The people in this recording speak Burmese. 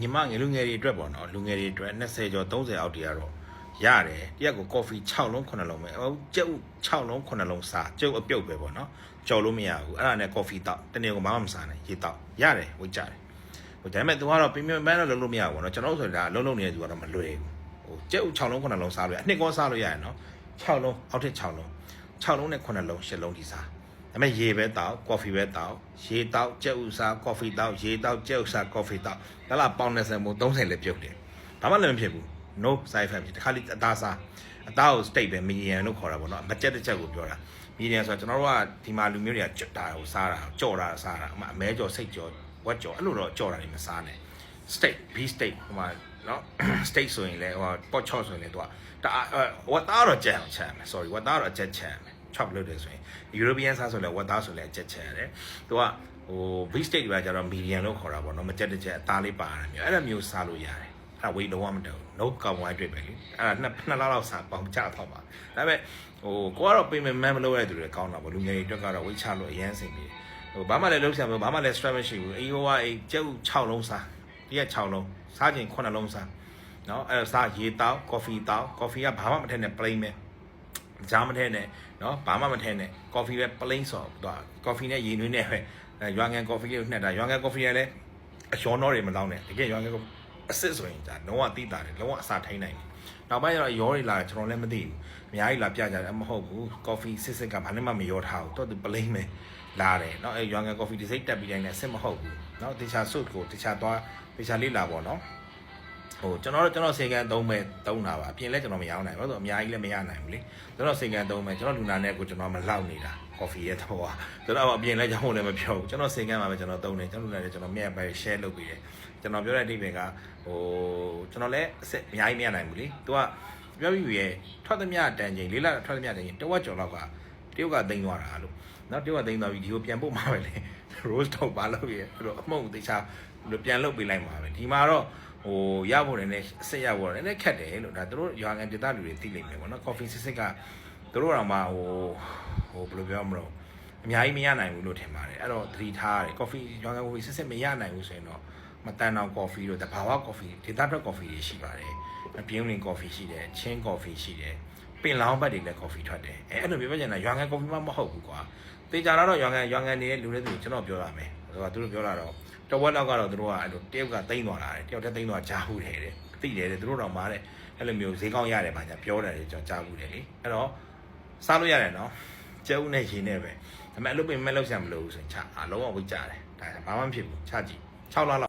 ညီမငယ်လူငယ်တွေအတွက်ပေါ့နော်လူငယ်တွေအတွက်20ကျော်30အောက်တည်းကတော့ရတယ်တရက်ကို coffee 6လုံး9လုံးပဲဟိုကျုပ်6လုံး9လုံးစားကျုပ်အပြုတ်ပဲပေါ့နော်ကြော်လို့မရဘူးအဲ့ဒါနဲ့ coffee တောက်တနေ့ကဘာမှမစားနဲ့ရေတောက်ရတယ်ဝိတ်ကြတယ်ဟိုဒါပေမဲ့ तू ကတော့ပြင်းပြင်းပန်းတော့လုံးလို့မရဘူးပေါ့နော်ကျွန်တော်တို့ဆိုတာလုံးလုံးနေတဲ့သူကတော့မလွယ်ဘူးဟိုကျုပ်6လုံး9လုံးစားလို့ရအနှစ်ကောစားလို့ရတယ်နော်6လုံးအောက်ထက်6လုံး6လုံးနဲ့9လုံး10လုံးဒီစား ဒါပေမဲ့ရေပဲတောက် coffee ပဲတောက်ရေတောက်ကြက်ဥစား coffee တောက်ရေတောက်ကြက်ဥစား coffee တောက်ဒါလားပေါင်20မို့30လည်းပြုတ်တယ်ဘာမှလည်းမဖြစ်ဘူး no side effect ဖြစ်တခါလေးအသားစားအသားကို state ပဲ medium လို့ခေါ်တာပေါ့နော်မကြက်တစ်ချက်ကိုပြောတာ medium ဆိုတော့ကျွန်တော်တို့ကဒီမှာလူမျိုးတွေကကြက်တာကိုစားတာကြော်တာစားတာအမအမဲကြော်စိတ်ကြော်ဝက်ကြော်အဲ့လိုတော့ကြော်တာတွေမစားနဲ့ steak beef steak ဟိုမှာနော် steak ဆိုရင်လည်းဟို pork chop ဆိုရင်လည်းသူကဒါဝတ်သားတော့ကြက်အောင်ချက်ရမယ် sorry ဝတ်သားတော့အချက်ချက်ရမယ် chop လုပ်တယ်ဆိုရင် European စားဆိုလည်းဝတ်သားဆိုလည်းအချက်ချက်ရတယ်သူကဟို beef steak တွေကကျတော့ medium လို့ခေါ်တာပေါ့နော်မကြက်တစ်ချက်အသားလေးပါတာမျိုးအဲ့လိုမျိုးစားလို့ရတယ်အဲ့ဒါ weight လုံးဝမတက်ဘူး no carbohydrate ပဲလေအဲ့ဒါနှစ်နှစ်လောက်လောက်စားပေါင်ကြဖောက်ပါဒါပေမဲ့ဟိုကိုကတော့ပြင်မမမလုပ်ရတဲ့သူတွေကောင်းတာပေါ့လူငယ်တွေအတွက်ကတော့ weight ချလို့အရင်အဆင်ပြေဟိုဘာမှလည်းလုပ်ချင်မလို့ဘာမှလည်း stress မရှိဘူးအေးဟိုကအေးကျုပ်6လုံးစားတရက်6လုံးစားခြင်း9လုံးစားနော်အဲ့ဒါစားရေတောက် coffee တောက် coffee ကဘာမှမထည့်နဲ့ plain ပဲ ဂျားမထည့်နဲ့နော်ဘာမှမထည့်နဲ့ coffee ပဲ plain ဆိုတော့ coffee နဲ့ရေနွေးနဲ့ပဲအဲရွာငံ coffee ကိုနှက်တာရွာငံ coffee ကလည်းအလျှော်တော့တွေမလောင်းနဲ့တကယ်ရွာငံ coffee အစ်စ်ဆိုရင်ဒါလုံးဝတိတာတယ်လုံးဝအစာထိန်နိုင်တယ်နောက်ပိုင်းကျတော့ရောတွေလာကျွန်တော်လည်းမသိဘူးအများကြီးလာပြကြတယ်မဟုတ်ဘူး coffee စစ်စစ်ကဘာနဲ့မှမရောထားဘူးတော့သူ plain ပဲလာတယ်เนาะအဲရွာငံ coffee ဒီစိတ်တက်ပြီးတိုင်းနဲ့စစ်မဟုတ်ဘူးเนาะတခြား suit ကိုတခြားသွားတခြားလေးလာပေါ့เนาะ ဟိုကျွန်တော်တို့ကျွန်တော်စေကန်သုံးမဲ့သုံးတာပါအပြင်လဲကျွန်တော်မရောင်းနိုင်ဘူးဆိုအများကြီးလည်းမရနိုင်ဘူးလေကျွန်တော်စေကန်သုံးမဲ့ကျွန်တော်လူနာနဲ့ကိုကျွန်တော်မလောက်နေတာ coffee ရဲ့တော့ဟာကျွန်တော်အပြင်လဲကြောင်းလည်းမပြောဘူးကျွန်တော်စေကန်မှာပဲကျွန်တော်သုံးတယ်ကျွန်တော်လူနာနဲ့ကျွန်တော်မြတ်ပဲ share လုပ်ပြီးတယ်ကျွန်တော်ပြောတဲ့အဓိပ္ပာယ်ကဟိုကျွန်တော်လည်းအစ်အများကြီးမရနိုင်ဘူးလေသူကပြောပြီးရဲ့ထွက်သမျှတန်ချိန်လေးလထွက်သမျှတန်ချိန်တဝက်ကျော်လောက်ကတရုတ်ကသိမ်းသွားတာလို့နောက်တရုတ်ကသိမ်းသွားပြီးဒီကိုပြန်ပို့မှာပဲလေ rose တော့ပါလို့ရဲ့အဲ့တော့အမှုန့်တေချာပြန်လုပ်ပေးလိုက်မှာပဲဒီမှာတော့ ဟိုရဖို့လည်းအစ်စ်ရဖို့လည်းလည်းခက်တယ်လို့ဒါတို့ရွာငံဒေသလူတွေသိလိမ့်မယ်ပေါ့နော် coffee စစ်စစ်ကတို့တော့မှဟိုဟိုဘယ်လိုပြောမလို့အများကြီးမရနိုင်ဘူးလို့ထင်ပါတယ်အဲ့တော့သတိထားရတယ် coffee ရွာငံ coffee စစ်စစ်မရနိုင်ဘူးဆိုရင်တော့မတန်တောင် coffee တို့တဘာဝ coffee ဒေသထွက် coffee တွေရှိပါတယ်ပြင်းလင် coffee ရှိတယ်ချင်း coffee ရှိတယ်ပင်လောင်းဘက်တွေလည်း coffee ထွက်တယ်အဲအဲ့လိုပြောပြချင်တာရွာငံ coffee မှမဟုတ်ဘူးကွာတေချာတော့ရွာငံရွာငံနေတဲ့လူတွေသူကျွန်တော်ပြောရမယ် ဟိုကသူတို့ပြောတာတော့တဝက်လောက်ကတော့သူတို့ကအဲ့လိုတယောက်ကတိမ့်သွားတာတယ်တယောက်တည်းတိမ့်သွားဂျာဟုတ်တယ်တဲ့သိတယ်တဲ့သူတို့တော့မားတဲ့အဲ့လိုမျိုးဈေးကောင်းရတယ်ဗာညာပြောတယ်ကျွန်တော်ကြားဘူးတယ်လေအဲ့တော့စားလို့ရတယ်နော်ကျဲဦးနဲ့ရေနဲ့ပဲဒါပေမဲ့အလုပ်ပင်မဲ့လောက်ဆရာမလို့ဘူးဆိုရင်ချအလုံးဝဝိတ်ကြတယ်ဒါဘာမှမဖြစ်ဘူးချကြည့်6လလောက်